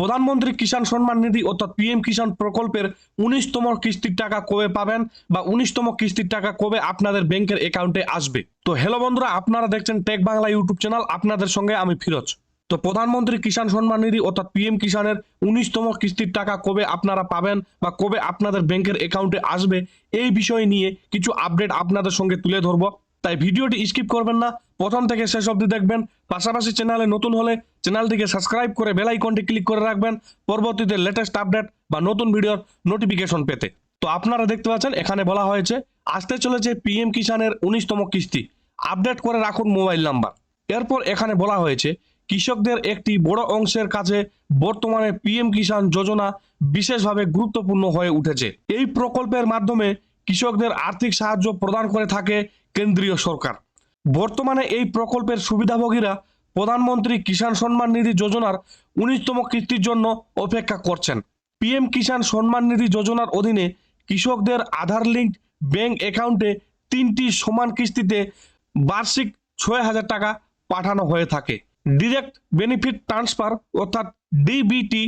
প্রধানমন্ত্রী কিষাণ সম্মান নিধি অর্থাৎ পিএম কিষাণ প্রকল্পের উনিশতম কিস্তির টাকা কবে পাবেন বা উনিশতম কিস্তির টাকা কবে আপনাদের ব্যাংকের অ্যাকাউন্টে আসবে? তো হ্যালো বন্ধুরা, আপনারা দেখছেন টেক বাংলা ইউটিউব চ্যানেল, আপনাদের সঙ্গে আমি ফিরোজ। তো প্রধানমন্ত্রী কিষাণ সম্মান নিধি অর্থাৎ পিএম কিষাণের উনিশতম কিস্তির টাকা কবে আপনারা পাবেন বা কবে আপনাদের ব্যাংকের অ্যাকাউন্টে আসবে, এই বিষয় নিয়ে কিছু আপডেট আপনাদের সঙ্গে তুলে ধরবো। তাই ভিডিওটি স্কিপ করবেন না। প্রথম থেকে শেষ অবধি দেখবেন। পাশাপাশি চ্যানেলে নতুন হলে চ্যানেলটিকে সাবস্ক্রাইব করে বেল আইকনটি ক্লিক করে রাখবেন। পরবর্তীতে লেটেস্ট আপডেট বা নতুন ভিডিওর নোটিফিকেশন পেতে। তো আপনারা দেখতে পাচ্ছেন, এখানে বলা হয়েছে, আসতে চলেছে পিএম কিষাণের উনিশতম কিস্তি। আপডেট করে রাখুন মোবাইল নাম্বার। এরপর এখানে বলা হয়েছে, কৃষকদের একটি বড় অংশের কাছে বর্তমানে পিএম কিষাণ যোজনা বিশেষভাবে গুরুত্বপূর্ণ হয়ে উঠেছে। এই প্রকল্পের মাধ্যমে কৃষকদের আর্থিক সাহায্য প্রদান করে থাকে কেন্দ্রীয় সরকার। বর্তমানে এই প্রকল্পের সুবিধাভোগীরা প্রধানমন্ত্রী কিষাণ সম্মান নিধি যোজনার উনিশতম কিস্তির জন্য অপেক্ষা করছেন। পিএম কিষাণ সম্মান নিধি যোজনার অধীনে কৃষকদের আধার লিঙ্ক ব্যাংক অ্যাকাউন্টে তিনটি সমান কিস্তিতে বার্ষিক ছয় হাজার টাকা পাঠানো হয়ে থাকে। ডিরেক্ট বেনিফিট ট্রান্সফার অর্থাৎ ডিবিটি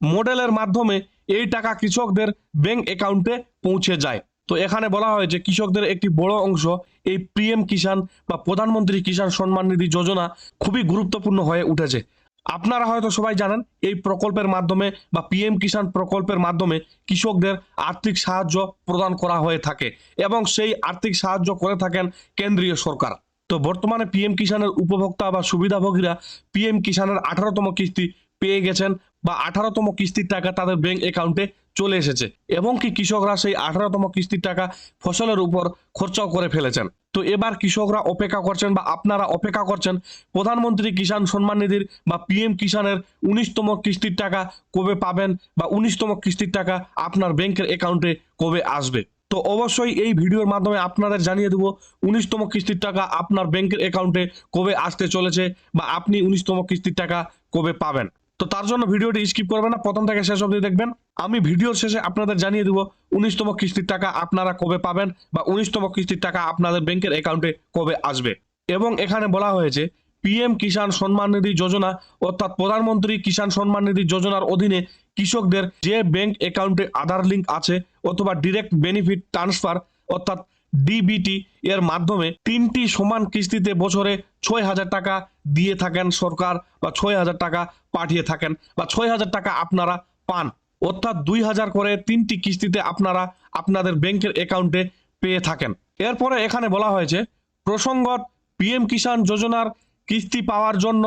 মডেলের মাধ্যমে এই টাকা কৃষকদের ব্যাংক অ্যাকাউন্টে পৌঁছে যায়। তো এখানে বলা হয়েছে কৃষকদের একটি বড় অংশ এই পিএম কিষাণ বা প্রধানমন্ত্রী কিষাণ সম্মান নিধি যোজনা খুবই গুরুত্বপূর্ণ হয়ে উঠেছে। আপনারা হয়তো সবাই জানেন, এই প্রকল্পের মাধ্যমে বা পিএম কিষাণ প্রকল্পের মাধ্যমে কৃষকদের আর্থিক সাহায্য প্রদান করা হয়ে থাকে এবং সেই আর্থিক সাহায্য করে থাকেন কেন্দ্রীয় সরকার। তো বর্তমানে পিএম কিষাণের উপভোক্তা বা সুবিধাভোগীরা পিএম কিষাণের আঠারোতম কিস্তি পেয়ে গেছেন বা আঠারোতম কিস্তির টাকা তাদের ব্যাংক অ্যাকাউন্টে চলে এসেছে এবং কি কৃষকরা সেই আঠারোতম কিস্তির টাকা ফসলের উপর খরচাও করে ফেলেছেন। তো এবার কৃষকরা অপেক্ষা করছেন বা আপনারা অপেক্ষা করছেন, প্রধানমন্ত্রী কিষাণ সম্মান নিধির বা পিএম কিষাণের উনিশতম কিস্তির টাকা কবে পাবেন বা উনিশতম কিস্তির টাকা আপনার ব্যাংকের অ্যাকাউন্টে কবে আসবে? তো অবশ্যই এই ভিডিওর মাধ্যমে আপনাদের জানিয়ে দেবো উনিশতম কিস্তির টাকা আপনার ব্যাংকের অ্যাকাউন্টে কবে আসতে চলেছে বা আপনি উনিশতম কিস্তির টাকা কবে পাবেন। তো তার জন্য ভিডিওটি স্কিপ করবেন না। প্রথম থেকে শেষ অবধি দেখবেন। আমি ভিডিওর শেষে আপনাদের জানিয়ে দেবো, উনিশতম কিস্তির টাকা আপনারা কবে পাবেন বা উনিশতম কিস্তির টাকা আপনাদের ব্যাংকের অ্যাকাউন্টে কবে আসবে? এবং এখানে বলা হয়েছে পিএম কিষাণ সম্মান নিধি যোজনা অর্থাৎ প্রধানমন্ত্রী কিষাণ সম্মান নিধি যোজনার অধীনে কৃষকদের যে ব্যাংক অ্যাকাউন্টে আধার লিঙ্ক আছে অথবা ডিরেক্ট বেনিফিট ট্রান্সফার অর্থাৎ ডিবিটি এর মাধ্যমে তিনটি সমান কিস্তিতে বছরে ছয় হাজার টাকা দিয়ে থাকেন সরকার বা ছয় হাজার টাকা পাঠিয়ে থাকেন বা ছয় হাজার টাকা আপনারা পান। অর্থাৎ দুই হাজার করে তিনটি কিস্তিতে আপনারা আপনাদের ব্যাংকের অ্যাকাউন্টে পেয়ে থাকেন। এরপরে এখানে বলা হয়েছে, প্রসঙ্গত পিএম কিষাণ যোজনার কিস্তি পাওয়ার জন্য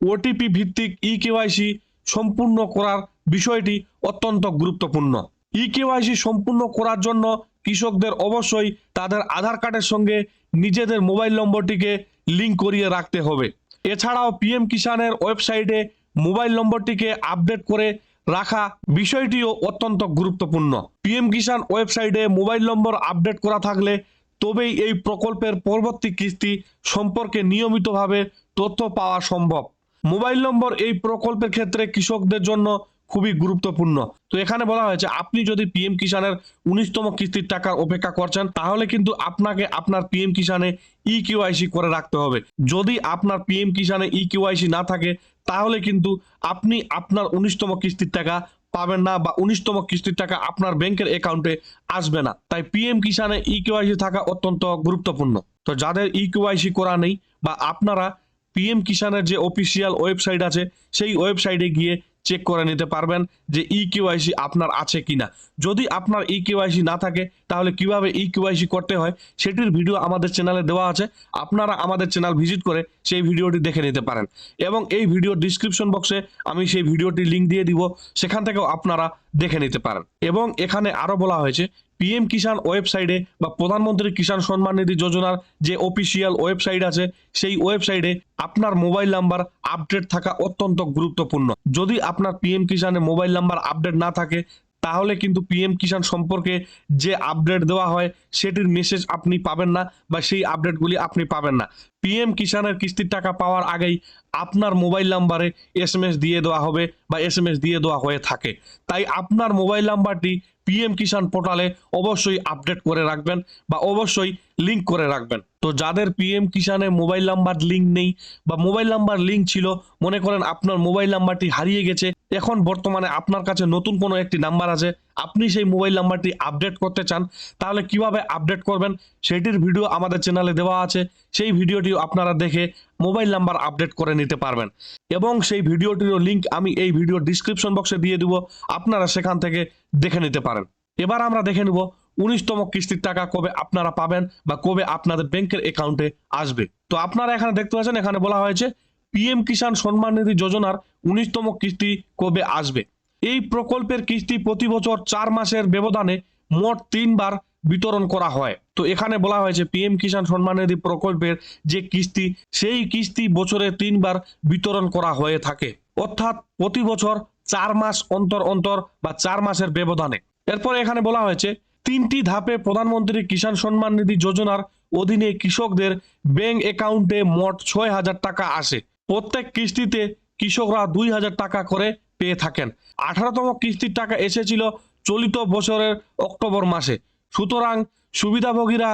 ওটিপি ভিত্তিক ই কেওয়াইসি সম্পূর্ণ করার বিষয়টি অত্যন্ত গুরুত্বপূর্ণ। ই কেওয়াইসি সম্পূর্ণ করার জন্য কৃষকদের অবশ্যই তাদের আধার কার্ডের সঙ্গে নিজেদের মোবাইল নম্বরটিকে লিঙ্ক করিয়ে রাখতে হবে। এছাড়াও পিএম কিষাণের ওয়েবসাইটে মোবাইল নম্বরটিকে আপডেট করে রাখা বিষয়টিও অত্যন্ত গুরুত্বপূর্ণ। পিএম কিষাণ ওয়েবসাইটে মোবাইল নম্বর আপডেট করা থাকলে তবেই এই প্রকল্পের পরবর্তী কিস্তি সম্পর্কে নিয়মিতভাবে তথ্য পাওয়া সম্ভব। মোবাইল নম্বর এই প্রকল্পের ক্ষেত্রে কৃষকদের জন্য খুবই গুরুত্বপূর্ণ। তো এখানে বলা হয়েছে, আপনি যদি পিএম কিষাণের উনিশতম কিস্তির টাকার অপেক্ষা করছেন, তাহলে কিন্তু আপনাকে আপনার পিএম কিষাণে ই কিউআইসি করে রাখতে হবে। যদি আপনার পিএম কিষাণে ই কিউআইসি না থাকে, তাহলে কিন্তু আপনি আপনার উনিশতম কিস্তির টাকা পাবেন না বা উনিশতম কিস্তির টাকা আপনার ব্যাংকের অ্যাকাউন্টে আসবে না। তাই পিএম কিষাণে ই কিউআইসি থাকা অত্যন্ত গুরুত্বপূর্ণ। তো যাদের ই কিউআইসি করা নেই বা আপনারা পিএম কিষাণের যে অফিসিয়াল ওয়েবসাইট আছে, সেই ওয়েবসাইটে গিয়ে চেক করে নিতে পারবেন যে ই কিউআইসি আপনার আছে কিনা। যদি আপনার ই কিউআইসি না থাকে, তাহলে কীভাবে ই কিউআইসি করতে হয়, সেটির ভিডিও আমাদের চ্যানেলে দেওয়া আছে। আপনারা আমাদের চ্যানেল ভিজিট করে সেই ভিডিওটি দেখে নিতে পারেন। এবং এই ভিডিও ডিসক্রিপশন বক্সে আমি সেই ভিডিওটি লিঙ্ক দিয়ে দিব। সেখান থেকেও আপনারা দেখে নিতে পারেন। এবং এখানে আরও বলা হয়েছে পিএম কিষাণ ওয়েবসাইটে বা প্রধানমন্ত্রী কিষাণ সম্মান নিধি যোজনার যে অফিসিয়াল ওয়েবসাইট আছে, সেই ওয়েবসাইটে আপনার মোবাইল নাম্বার আপডেট থাকা অত্যন্ত গুরুত্বপূর্ণ। যদি আপনার পিএম কিষাণে মোবাইল নাম্বার আপডেট না থাকে, তাহলে কিন্তু পিএম কিষাণ সম্পর্কে যে আপডেট দেওয়া হয়, সেটির মেসেজ আপনি পাবেন না বা সেই আপডেটগুলি আপনি পাবেন না। পিএম কিষাণের কিস্তির টাকা পাওয়ার আগেই আপনার মোবাইল নাম্বারে এস দিয়ে দেওয়া হবে বা এসএমএস দিয়ে দেওয়া হয়ে থাকে। তাই আপনার মোবাইল নাম্বারটি পিএম কিষাণ পোর্টালে অবশ্যই আপডেট করে রাখবেন বা অবশ্যই লিঙ্ক করে রাখবেন। তো যাদের পিএম কিষানে মোবাইল নাম্বার লিঙ্ক নেই বা মোবাইল নাম্বার লিঙ্ক ছিল, মনে করেন আপনার মোবাইল নাম্বারটি হারিয়ে গেছে, এখন বর্তমানে আপনার কাছে নতুন কোনো একটি নাম্বার আছে আপনি সেই মোবাইল নাম্বারটি আপডেট করতে চান, তাহলে কীভাবে আপডেট করবেন সেটির ভিডিও আমাদের চ্যানেলে দেওয়া আছে। সেই ভিডিওটিও আপনারা দেখে মোবাইল নাম্বার আপডেট করে নিতে পারবেন। এবং সেই ভিডিওটিরও লিংক আমি এই ভিডিও ডিসক্রিপশন বক্সে দিয়ে দিব, আপনারা সেখান থেকে দেখে নিতে পারেন। এবার আমরা দেখে নিব উনিশতম কিস্তির টাকা কবে আপনারা পাবেন বা কবে আপনাদের ব্যাংকের অ্যাকাউন্টে আসবে। তো আপনারা এখানে দেখতে পাচ্ছেন, এখানে বলা হয়েছে পিএম কিষাণ সম্মান নিধি যোজনার উনিশতম কিস্তি কবে আসবে? এই প্রকল্পের কিস্তি প্রতি বছর চার মাসের ব্যবধানে মোট তিনবার বিতরণ করা হয়। তো এখানে বলা হয়েছে পিএম কিষাণ সম্মান নিধি প্রকল্পের যে কিস্তি, সেই কিস্তি বছরে তিনবার বিতরণ করা হয়ে থাকে। অর্থাৎ প্রতি বছর চার মাস অন্তর অন্তর বা চার মাসের ব্যবধানে। এরপরে এখানে বলা হয়েছে, তিনটি ধাপে প্রধানমন্ত্রী কিষাণ সম্মান নিধি যোজনার অধীনে কৃষকদের ব্যাংক অ্যাকাউন্টে মোট ছয় হাজার টাকা আসে। প্রত্যেক কিস্তিতে কৃষকরা দুই হাজার টাকা করে পেয়ে থাকেন। আঠারোতম কিস্তির টাকা এসেছিল চলিত বছরের অক্টোবর মাসে। সুতরাং সুবিধাভোগীরা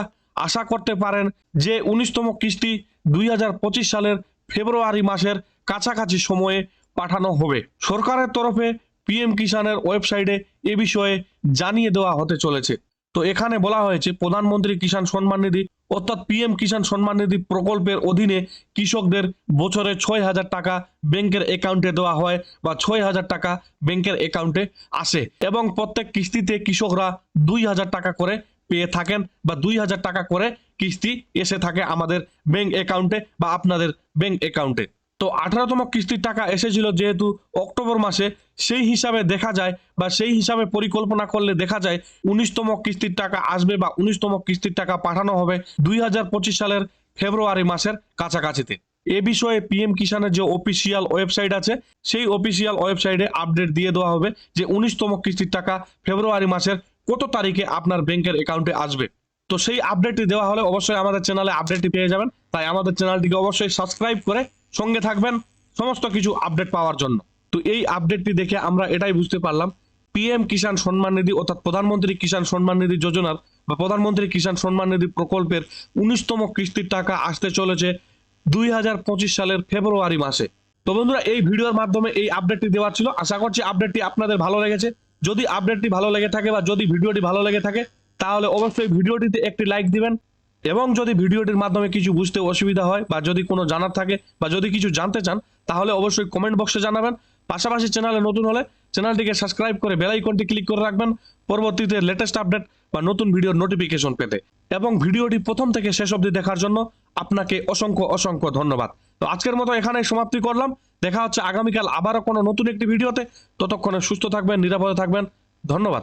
আশা করতে পারেন যে উনিশতম কিস্তি দুই হাজার পঁচিশ সালের ফেব্রুয়ারি মাসের কাছাকাছি সময়ে পাঠানো হবে। সরকারের তরফে পিএম কিষানের ওয়েবসাইটে এ বিষয়ে জানিয়ে দেওয়া হতে চলেছে। তো এখানে বলা হয়েছে, প্রধানমন্ত্রী কিষাণ সম্মান নিধি অর্থাৎ পিএম কিষাণ সম্মান নিধি প্রকল্পের অধীনে কৃষকদের বছরে ছয় হাজার টাকা ব্যাংকের অ্যাকাউন্টে দেওয়া হয় বা ছয় হাজার টাকা ব্যাংকের অ্যাকাউন্টে আসে এবং প্রত্যেক কিস্তিতে কৃষকরা দুই হাজার টাকা করে পেয়ে থাকেন বা দুই হাজার টাকা করে কিস্তি এসে থাকে আমাদের ব্যাংক অ্যাকাউন্টে বা আপনাদের ব্যাংক অ্যাকাউন্টে তো আঠারোতম কিস্তির টাকা এসেছিল যেহেতু অক্টোবর মাসে, সেই হিসাবে দেখা যায় বা সেই হিসাবে পরিকল্পনা করলে দেখা যায় উনিশতম কিস্তির টাকা আসবে বা উনিশতম কিস্তির টাকা পাঠানো হবে দুই হাজার পঁচিশ সালের ফেব্রুয়ারি মাসের কাছাকাছিতে। এ বিষয়ে পিএম কিষানের যে অফিসিয়াল ওয়েবসাইট আছে, সেই অফিসিয়াল ওয়েবসাইটে আপডেট দিয়ে দেওয়া হবে যে উনিশতম কিস্তির টাকা ফেব্রুয়ারি মাসের কত তারিখে আপনার ব্যাংকের অ্যাকাউন্টে আসবে। তো সেই আপডেটটি দেওয়া হলে অবশ্যই আমাদের চ্যানেলে আপডেটটি পেয়ে যাবেন। তাই আমাদের চ্যানেলটিকে অবশ্যই সাবস্ক্রাইব করে সঙ্গে থাকবেন সমস্ত কিছু আপডেট পাওয়ার জন্য। তো এই আপডেটটি দেখে আমরা এটাই বুঝতে পারলাম পিএম কিষাণ সম্মান নিধি অর্থাৎ প্রধানমন্ত্রী কিষাণ সম্মান নিধি যোজনার বা প্রধানমন্ত্রী কিষাণ সম্মান নিধি প্রকল্পের উনিশতম কিস্তির টাকা আসতে চলেছে দুই হাজার পঁচিশ সালের ফেব্রুয়ারি মাসে। তো বন্ধুরা, এই ভিডিওর মাধ্যমে এই আপডেটটি দেওয়ার ছিল। আশা করছি আপডেটটি আপনাদের ভালো লেগেছে। যদি আপডেটটি ভালো লেগে থাকে বা যদি ভিডিওটি ভালো লেগে থাকে, তাহলে অবশ্যই ভিডিওটিতে একটি লাইক দিবেন। এবং যদি ভিডিওটির মাধ্যমে কিছু বুঝতে অসুবিধা হয় বা যদি কোনো জানার থাকে বা যদি কিছু জানতে চান, তাহলে অবশ্যই কমেন্ট বক্সে জানাবেন। পাশাপাশি চ্যানেলে নতুন হলে চ্যানেলটিকে সাবস্ক্রাইব করে বেল আইকনটি ক্লিক করে রাখবেন পরবর্তীতে লেটেস্ট আপডেট বা নতুন ভিডিওর নোটিফিকেশন পেতে। এবং ভিডিওটি প্রথম থেকে শেষ অবধি দেখার জন্য আপনাকে অসংখ্য অসংখ্য ধন্যবাদ। তো আজকের মতো এখানেই সমাপ্তি করলাম। দেখা হচ্ছে আগামীকাল আবারও কোনো নতুন একটি ভিডিওতে। ততক্ষণে সুস্থ থাকবেন, নিরাপদে থাকবেন। ধন্যবাদ।